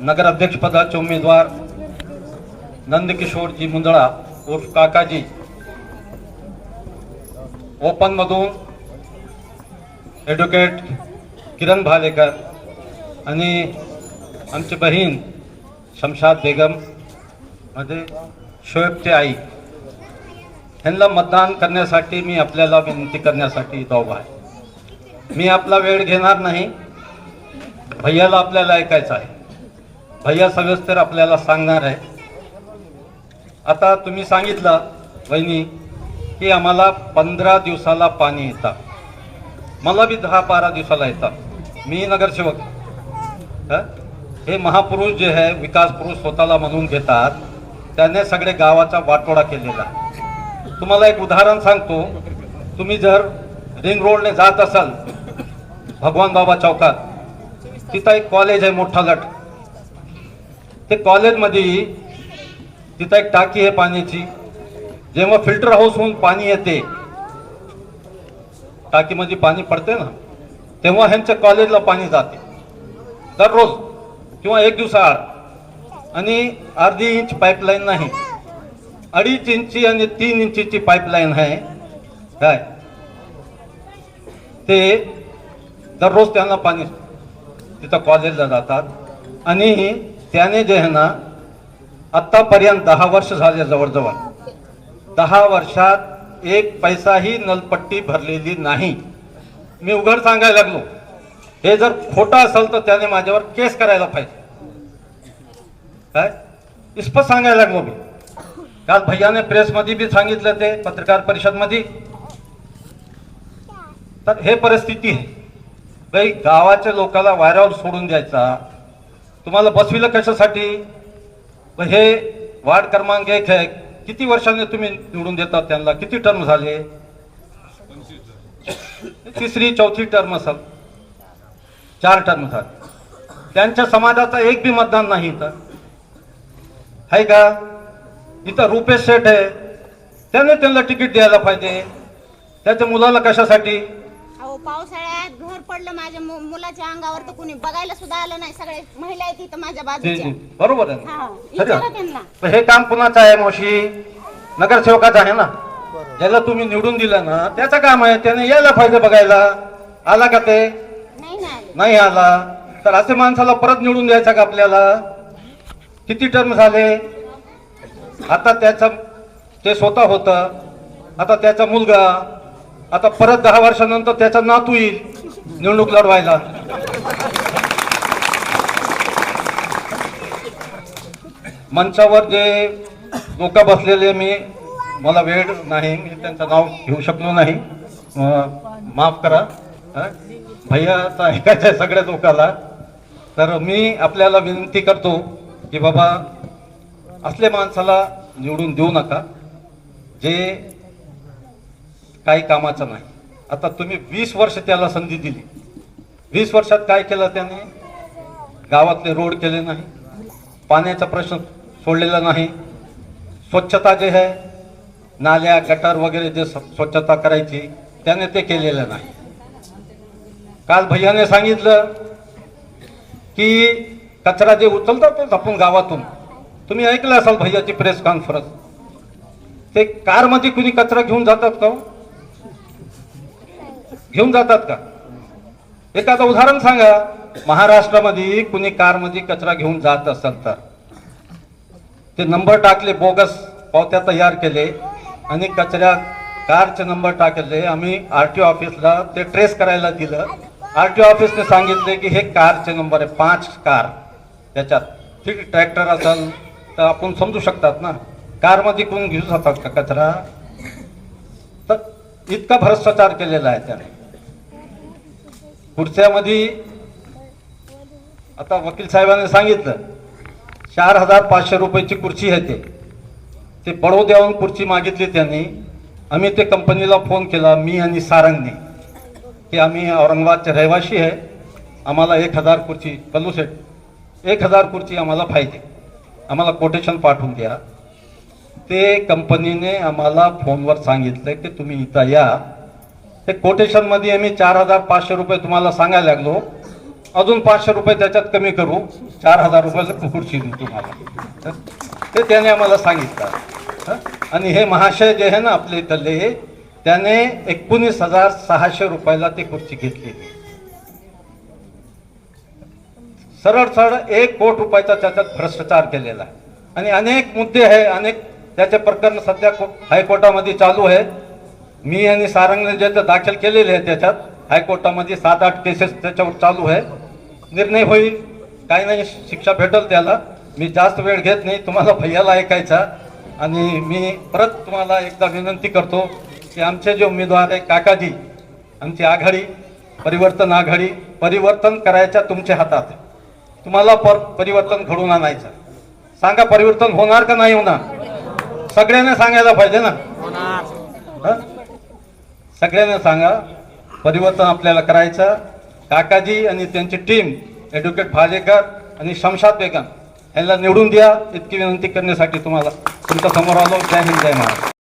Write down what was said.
नगराध्यक्षपदाचे उमेदवार नंदकिशोरजी मुंदळा उर्फ काकाजी. ओपनमधून ॲडव्होकेट किरण भालेकर आणि आमची बहीण शमशाद बेगममध्ये शोएबची आई. ह्यांना मतदान करण्यासाठी मी आपल्याला विनंती करण्यासाठी इथं उभा आहे. मी आपला वेळ घेणार नाही. भैयाला आपल्याला ऐकायचं आहे. भैया सविस्तर आपल्याला सांगणार आहे. आता तुम्ही सांगितलं वहिनी की आम्हाला पंधरा दिवसाला पाणी येतं. मला बी दहा बारा दिवसाला येतात मी नगरसेवक. हे? महापुरुष जे आहे विकास पुरुष स्वतःला म्हणून घेतात त्याने सगळे गावाचा वाटोळा केलेला. तुम्हाला एक उदाहरण सांगतो. तुम्ही जर रिंग रोडने जात असाल भगवान बाबा चौकात तिथं एक कॉलेज आहे मोठा लट ते कॉलेजमध्ये तिथं एक टाकी आहे पाण्याची. जेव्हा फिल्टर हाऊसहून पाणी येते टाकीमध्ये पाणी पडते ना तेव्हा ह्यांच्या कॉलेजला पाणी जाते. दररोज किंवा एक दिवसाआड. आणि अर्धी इंच पाईपलाईन नाही. अडीच इंची आणि तीन इंचीची पाईपलाईन आहे. काय? ते दररोज त्यांना पाणी तिथं कॉलेजला जातात. आणि त्याने जे आहे ना आत्तापर्यंत दहा वर्ष झाले जवळजवळ. दहा वर्षात एक पैसाही नलपट्टी भरलेली नाही. मी उघड सांगायला लागलो. हे जर खोटं असेल तर त्याने माझ्यावर केस करायला पाहिजे. काय? इस्पत सांगायला लागलो मी. काल भैयाने प्रेसमध्ये बी सांगितलं ते पत्रकार परिषदमध्ये. तर हे परिस्थिती आहे. बाई गावाच्या लोकाला वाऱ्यावर सोडून द्यायचा तुम्हाला बसविलं कशासाठी? हे वार्ड क्रमांक एक आहे. किती वर्षाने तुम्ही निवडून देतात त्यांना? किती टर्म झाले? तिसरी चौथी टर्म असेल. चार टर्म झाले. त्यांच्या समाजाचा एक बी मतदान नाही इथं. आहे का? इथं रुपेश शेठ आहे. त्याने त्यांना तिकीट द्यायला पाहिजे. त्याच्या मुलाला कशासाठी? पडलं माझ्या मु- मुलाच्या अंगावर तर कुणी बघायला सुद्धा आलं नाही. सगळे महिला आहेत इथं माझ्या जी, बाजूच्या. जी. बरोबर आहे हा ना? विचारा खरं. त्यांना. पण हे काम कुणाचं आहे मावशी? नगरसेवकाचं आहे ना? ज्याला तुम्ही निवडून दिलं ना त्याचं काम आहे त्याने यायला पाहिजे बघायला. आला का ते? नाही ना आले. नाही आला. तर असे माणसाला परत निवडून द्यायचा का आपल्याला? किती टर्म झाले? आता त्याचं ते स्वतः होतं. आता त्याचा मुलगा. आता परत दहा वर्षानंतर त्याचा नातू येईल. निवडणूक लढवायला. मंचावर जे लोक बसलेले मी मला वेळ नाही मी त्यांचं नाव घेऊ शकलो नाही. माफ करा. भैया ऐकायचं सगळ्या लोकाला. तर मी आपल्याला विनंती करतो की बाबा असले माणसाला निवडून देऊ नका. जे काही कामाचं नाही. आता तुम्ही वीस वर्ष त्याला संधी दिली. वीस वर्षात काय केलं त्याने? गावातले रोड केले नाही. पाण्याचा प्रश्न सोडलेला नाही. स्वच्छता जे आहे नाल्या गटार वगैरे जे स्वच्छता करायची त्याने ते केलेलं नाही. काल भैयाने सांगितलं की कचरा जे उचलतात आपण गावातून. तुम्ही ऐकलं असाल भैयाची प्रेस कॉन्फरन्स? ते कारमध्ये कुणी कचरा घेऊन जातात का हो? घेऊन जातात का? एखादं उदाहरण सांगा. महाराष्ट्रामध्ये कुणी कारमध्ये कचरा घेऊन जात असेल तर? ते नंबर टाकले बोगस पावत्या तयार केले आणि कचऱ्या कारचे नंबर टाकले. आम्ही आर टी ऑफिसला ते ट्रेस करायला दिलं. आर टी ऑफिसने सांगितले की हे कारचे नंबर आहे पाच कार. त्याच्यात ठीक ट्रॅक्टर असेल तर आपण समजू शकतात ना? कारमध्ये कोण घेऊ जातात का कचरा? तर इतका भ्रष्टाचार केलेला आहे त्याने. खुर्च्यामध्ये आता वकील साहेबांनी सांगितलं चार हजार पाचशे रुपयाची खुर्ची आहे ते. ते बडोद्याहून खुर्ची मागितली त्यांनी. आम्ही ते कंपनीला फोन केला मी आणि सारंगने. की आम्ही औरंगाबादचे रहिवासी आहे. आम्हाला एक हजार खुर्ची कलू सेट एक हजार खुर्ची आम्हाला पाहिजे. आम्हाला कोटेशन पाठवून द्या. ते कंपनीने आम्हाला फोनवर सांगितलं की तुम्ही इथं या. ते कोटेशनमध्ये आम्ही चार हजार पाचशे रुपये तुम्हाला सांगायला लागलो. अजून पाचशे रुपये त्याच्यात कमी करू. चार हजार रुपयाचं खुर्ची देऊ तुम्हाला. ते त्याने आम्हाला सांगितलं. आणि हे महाशय जे आहे ना आपले इथले त्याने एकोणीस हजार सहाशे रुपयाला ती खुर्ची घेतली. सरळ सरळ एक कोट रुपयाचा त्याच्यात भ्रष्टाचार केलेला आहे. आणि अनेक मुद्दे आहे अनेक त्याचे प्रकरण सध्या को- हायकोर्टामध्ये चालू आहे. मी आणि सारंगने जे ते दाखल केलेले आहे त्याच्यात हायकोर्टामध्ये सात आठ केसेस त्याच्यावर चालू आहे. निर्णय होईल. काही नाही शिक्षा भेटल त्याला. मी जास्त वेळ घेत नाही. तुम्हाला भैयाला ऐकायचा. आणि मी परत तुम्हाला एकदा विनंती करतो की आमचे जे उमेदवार आहे काकाजी आमची आघाडी परिवर्तन आघाडी परिवर्तन करायच्या तुमच्या हातात आहे. तुम्हाला पर परिवर्तन घडवून आणायचं. सांगा परिवर्तन होणार का नाही होणार? सगळ्यांना सांगायला पाहिजे ना? हं? सगळ्यांना सांगा परिवर्तन आपल्याला करायचं. काकाजी आणि त्यांची टीम ॲडव्होकेट भालेकर आणि शमशाद बेगम यांना निवडून द्या इतकी विनंती करण्यासाठी तुम्हाला. तुमच्यासमोर आलो जय हिंद जय महाराज